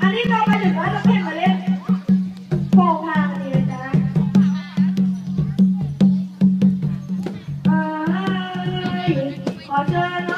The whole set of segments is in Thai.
อันนี้เราไปถึงแล้วเราเพ่งมาเล่นโป่งทางนี้เลยจ้ะเอ้ยขอเชิญ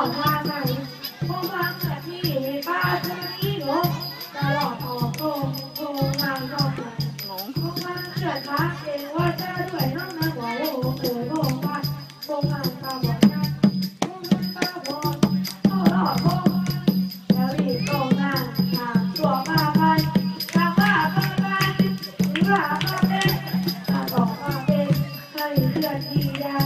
อดทางไหนโป่งทาเหนื่อยที่ปลาเจอนี้หลงตลอดออกโป่งโป่งทางนอกไหนงงโป่งทาเกิดมาเองว่าจะด้วยน้องนางหัวโลเกิดโป่งทางโป่งทางตาบอดนะโป่งทางตาบอดตลอดโป่งแล้วรีบตรงหน้าหาตัวมาไปทางว่าก็ไปหรือว่าเป็นถ้าต่อมาเป็นให้เคลื่อนที่ได้